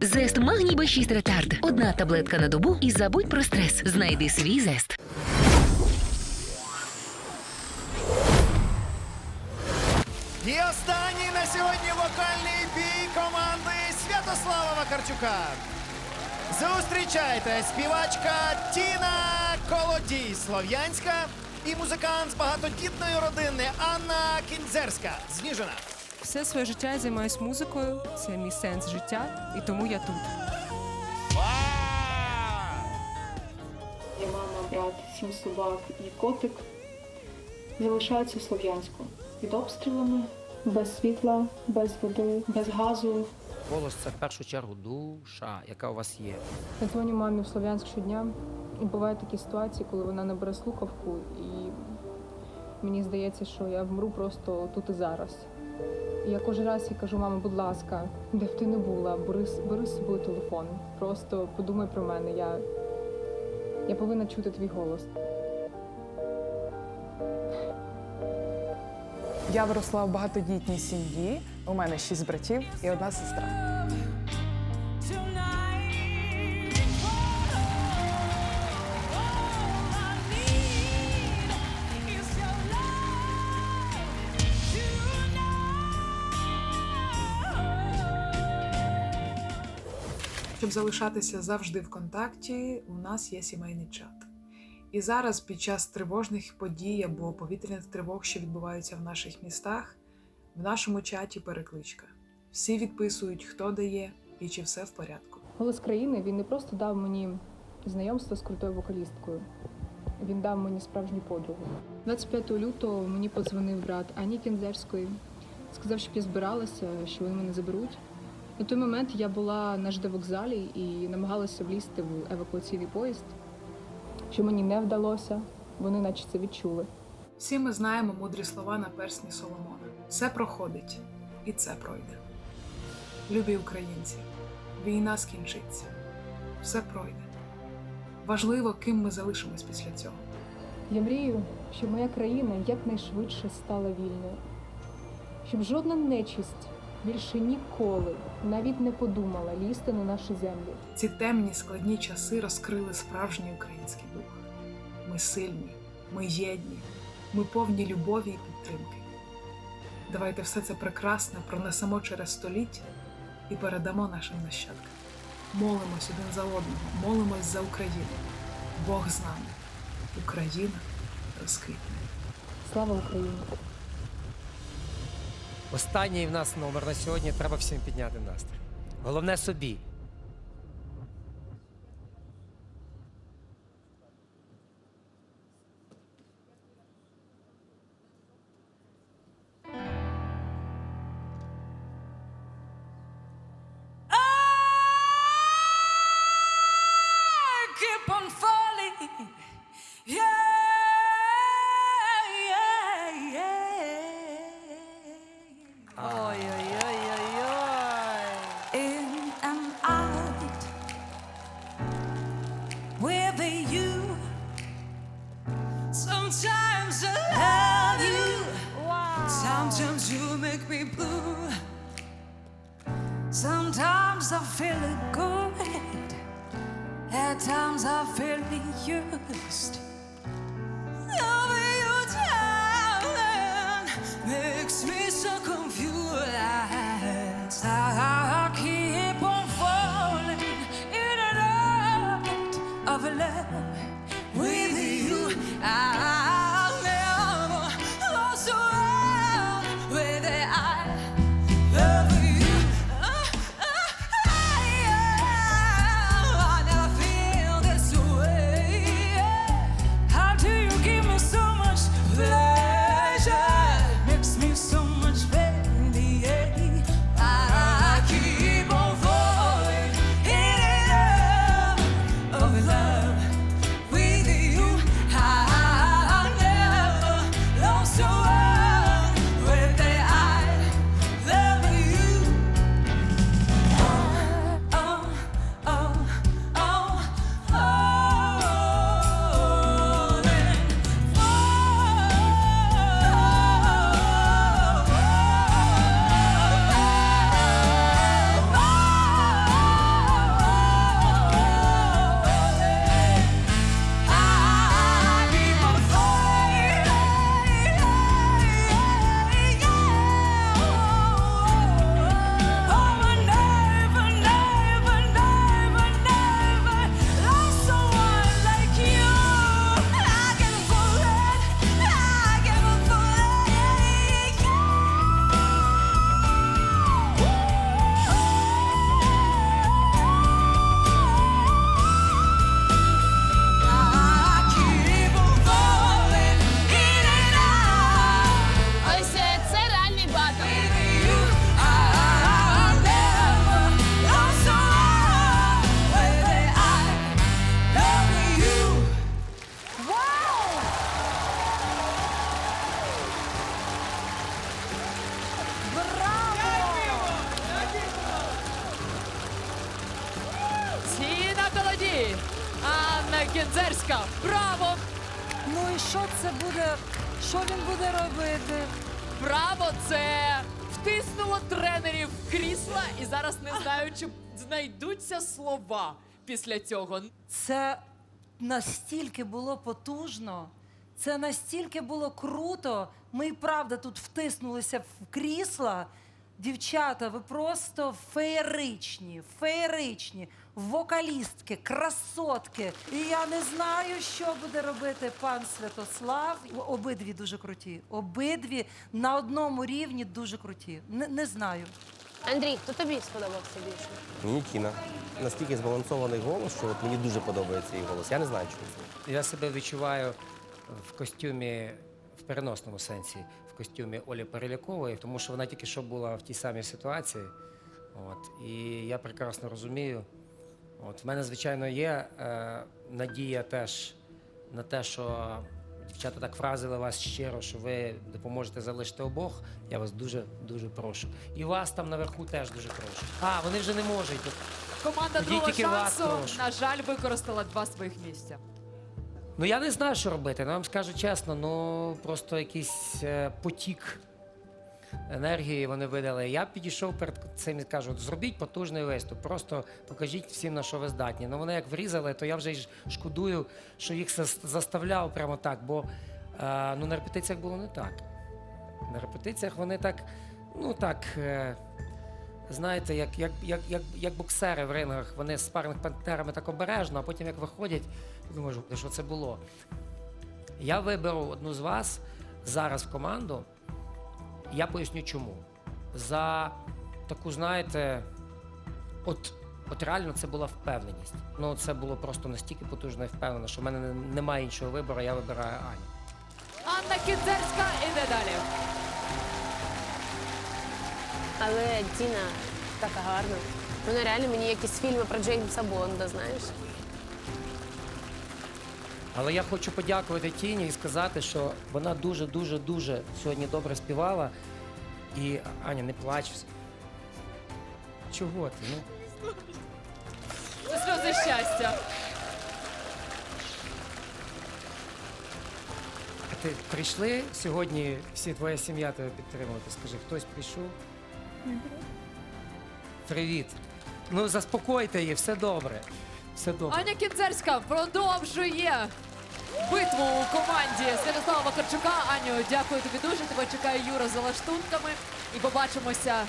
Зест Магній Б6 Ретард. Одна таблетка на добу і забудь про стрес. Знайди свій зест. І останній на сьогодні вокальний бій команди Святослава Вакарчука. Зустрічайте співачка Тіна Колодій Слов'янська і музикант з багатодітної родини Анна Кінзерська з Ніжина. Все своє життя я займаюся музикою, це мій сенс життя, і тому я тут. Є мама, брат, сім собак і котик залишаються в Слов'янську під обстрілами, без світла, без води, без газу. Голос це в першу чергу душа, яка у вас є. Я дзвоню мамі в Слов'янськ щодня, і бувають такі ситуації, коли вона не бере слухавку, і мені здається, що я вмру просто тут і зараз. Я кожен раз я кажу, мама, будь ласка, де б ти не була, бери, бери з собою телефон. Просто подумай про мене. Я, я повинна чути твій голос. Я виросла в багатодітній сім'ї. У мене шість братів і одна сестра. Щоб залишатися завжди в контакті, у нас є сімейний чат. І зараз, під час тривожних подій або повітряних тривог, що відбуваються в наших містах, в нашому чаті перекличка. Всі відписують, хто дає і чи все в порядку. Голос країни він не просто дав мені знайомство з крутою вокалісткою. Він дав мені справжню подругу. 25 лютого мені подзвонив брат Ані Кінзерської, сказав, щоб я збиралася, що вони мене заберуть. На той момент я була на ЖД вокзалі і намагалася влізти в евакуаційний поїзд, що мені не вдалося. Вони наче це відчули. Всі ми знаємо мудрі слова на персні Соломона. Все проходить, і це пройде. Любі українці, війна скінчиться, все пройде. Важливо, ким ми залишимось після цього. Я мрію, щоб моя країна якнайшвидше стала вільною, щоб жодна нечисть більше ніколи навіть не подумала лізти на наші землі. Ці темні складні часи розкрили справжній український дух. Ми сильні, ми єдні, ми повні любові і підтримки. Давайте все це прекрасне пронесемо через століття і передамо нашим нащадкам. Молимось один за одного, молимось за Україну. Бог з нами. Україна розквітне. Слава Україні! Останній в нас номер на сьогодні треба всім підняти настрій. Головне собі. I feel good. At times I feel used. Втиснуло тренерів крісла і зараз не знаю, чи знайдуться слова після цього. Це настільки було потужно, це настільки було круто. Ми і правда тут втиснулися в крісла. Дівчата, ви просто феєричні, феєричні, вокалістки, красотки. І я не знаю, що буде робити пан Святослав. Обидві дуже круті. Обидві на одному рівні дуже круті. Не, не знаю. Андрій, хто тобі сподобався більше? Мені Тіна. Настільки збалансований голос, що от мені дуже подобається її голос. Я не знаю чому. Я себе відчуваю в костюмі в переносному сенсі, в костюмі Олі Перелякової, тому що вона тільки що була в тій самій ситуації. От, і я прекрасно розумію. От, в мене, звичайно, є е, надія теж на те, що дівчата так вразили вас щиро, що ви допоможете залишити обох. Я вас дуже дуже прошу. І вас там наверху теж дуже прошу. А, вони вже не можуть. Команда Тоді другого тільки вас шансу, прошу. на жаль, використала два своїх місця. Ну я не знаю, що робити. Ну, я вам скажу чесно, ну просто якийсь е, потік енергії вони видали. Я підійшов перед цим і кажу, зробіть потужний виступ, просто покажіть всім, на що ви здатні. Ну вони як врізали, то я вже й шкодую, що їх заставляв прямо так, бо е, ну, на репетиціях було не так. На репетиціях вони так, ну так. Е, Знаєте, як, як, як, як, як боксери в рингах, вони з спарних партнерами так обережно, а потім як виходять, думаєш, що це було. Я виберу одну з вас зараз в команду. Я поясню чому. За таку, знаєте, от, от реально це була впевненість. Ну, це було просто настільки потужно і впевнено, що в мене немає іншого вибору, я вибираю Аню. Анна Кінзерська іде далі. Але Тіна така гарна. Вона реально мені якісь фільми про Джеймса Бонда, знаєш? Але я хочу подякувати Тіні і сказати, що вона дуже, дуже, дуже сьогодні добре співала. І Аня, не плач. Чого ти? Ну, Це сльози щастя. а ти прийшли сьогодні, всі твоя сім'я тебе підтримувати? Скажи, хтось прийшов? Привіт. Ну, заспокойте її, все добре. Все добре. Аня Кінзерська продовжує битву у команді Святослава Вакарчука. Аню, дякую тобі дуже. Тебе чекає Юра за лаштунками. І побачимося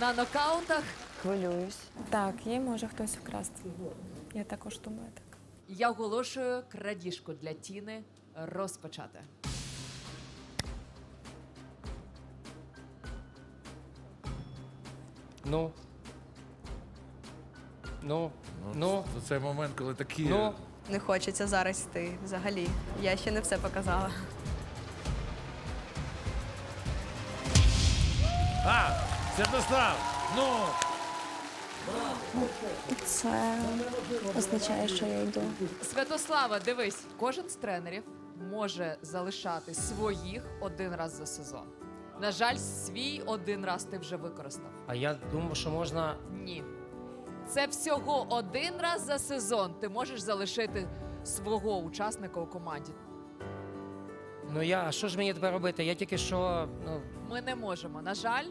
на нокаутах. Хвилююсь. Так, її може хтось вкрасти. Я також думаю так. Я оголошую крадіжку для Тіни розпочати. Ну. Ну, ну, Це цей момент, коли такі. ну. Не хочеться зараз йти взагалі. Я ще не все показала. А! Святослав! Ну! Це означає, що я йду. Святослава, дивись, кожен з тренерів може залишати своїх один раз за сезон. На жаль, свій один раз ти вже використав. А я думав, що можна. Ні. Це всього один раз за сезон. Ти можеш залишити свого учасника у команді. Ну я, а що ж мені тепер робити? Я тільки що. Ну, Ми не можемо. На жаль,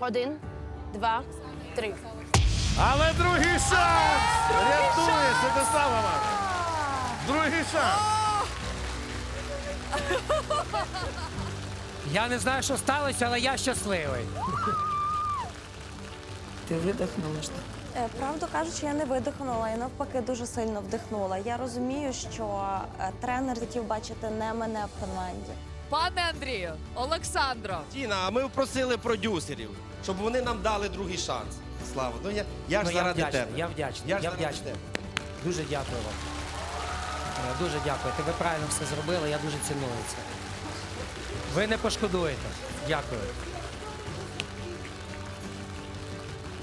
Один, два, три. Але другий шанс! Рятує Святослава! Другий шанс! я не знаю, що сталося, але я щасливий. Ти видихнула ж. Е, Правду кажучи, я не видихнула, я навпаки дуже сильно вдихнула. Я розумію, що е, тренер хотів бачити не мене в команді. пане Андрію, Олександро, Тіна, а ми просили продюсерів, щоб вони нам дали другий шанс. Слава, ну я, я ж Ну, заради вдячний, тебе. я вдячний, Я, ж заради вдячний. тебе. Дуже дякую вам. Е, Дуже дякую. Ти ви правильно все зробили, я дуже ціную це. Ви не пошкодуєте. Дякую.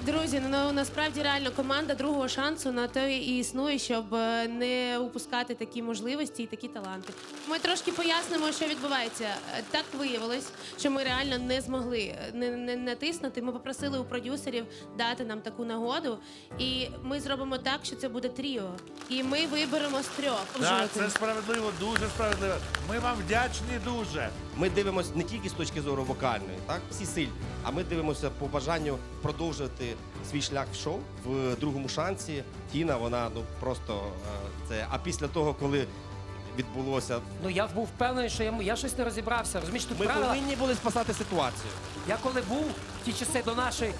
Друзі, ну насправді реально команда другого шансу на те і існує, щоб е, не упускати такі можливості і такі таланти. Ми трошки пояснимо, що відбувається. Е, Так виявилось, що ми реально не змогли е, не, не натиснути. Ми попросили у продюсерів дати нам таку нагоду, і ми зробимо так, що це буде тріо. І ми виберемо з трьох. Так, це справедливо, дуже справедливо. Ми вам вдячні дуже. Ми дивимося не тільки з точки зору вокальної, так всі сильні, а ми дивимося по бажанню продовжувати свій шлях в шоу в другому шансі. Тіна, вона ну просто е, це. А після того, коли відбулося, Ну я був впевнений, що я, я щось не розібрався. Розумієш, тут ми правила. повинні були спасати ситуацію. Я коли був в ті часи до нашої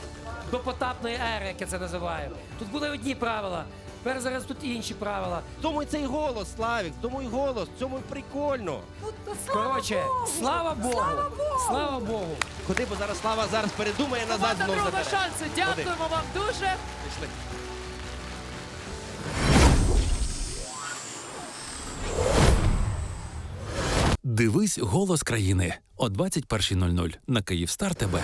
допотапної ери, як я це називаю, тут були одні правила. Тепер зараз тут інші правила. Тому і цей голос, Славік, тому і голос, цьому і прикольно. Коротше, слава Богу! Слава Богу! Ходи, бо зараз слава зараз передумає назад Команда знову другого забере. шансу. Дякуємо вам дуже. Пішли. Дивись голос країни о 21.00 на Київстар ТБ.